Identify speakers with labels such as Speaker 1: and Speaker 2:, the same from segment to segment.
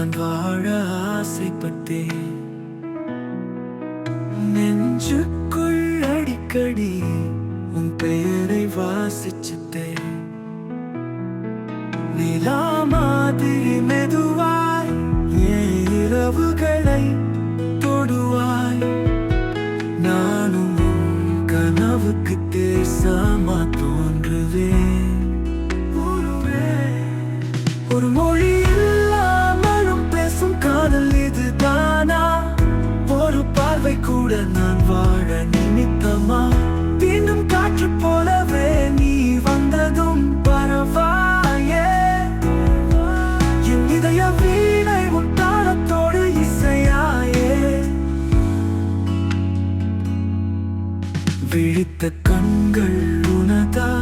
Speaker 1: நான் வாழ ஆசைப்பட்டேன். நெஞ்சுக்குள் அடிக்கடி உன் பெயரை வாசிச்சுட்டேன். நிலா மாதிரி மெதுவாய் என் இரவுகளை தொடுவாய்? நானும் கனவுக்கு தேசமா தோன்றுவேன். ஒரு மொழி ஒரு கூட நான் வாழ நிமித்தமா? பின்னும் காற்று போலவே நீ வந்ததும் பரவாயே. என் இதய வீணை உன் இசையாயே. விழித்த கண்கள் உனதா?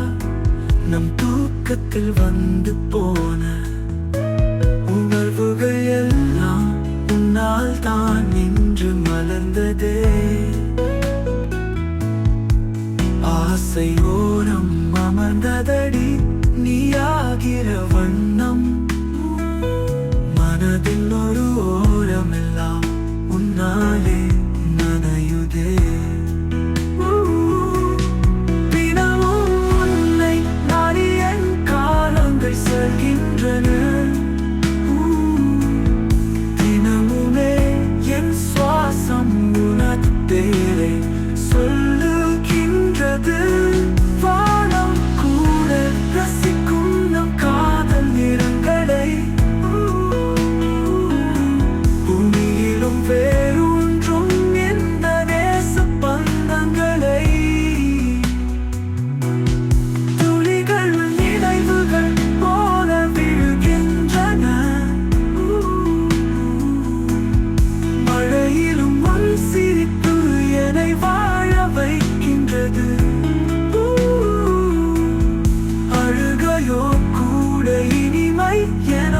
Speaker 1: நம் தூக்கத்தில் வந்து போன. உணர்வுகள் எல்லாம் உன்னால் தான் என்று மலர்ந்ததே.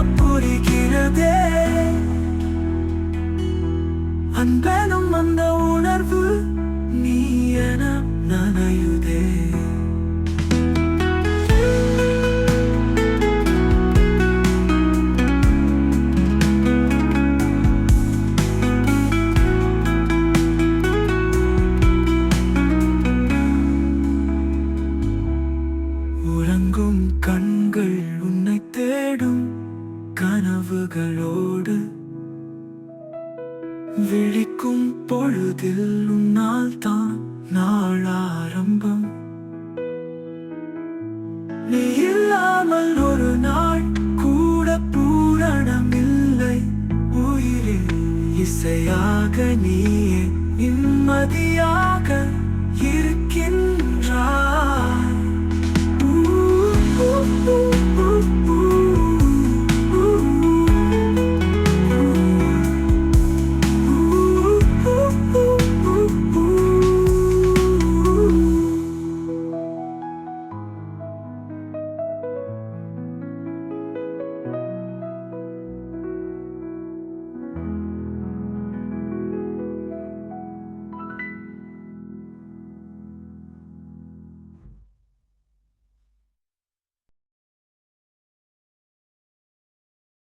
Speaker 1: புரிகிறதே. அன்பெனும் அந்த கனவுகளோடு விழிக்கும் பொழுதில் உன்னால் தான் நாள் ஆரம்பம். நீ இல்லாமல் ஒரு நாள் கூட பூரணம் இல்லை. உயிரில் இசையாக நீயே நிம்மதியாக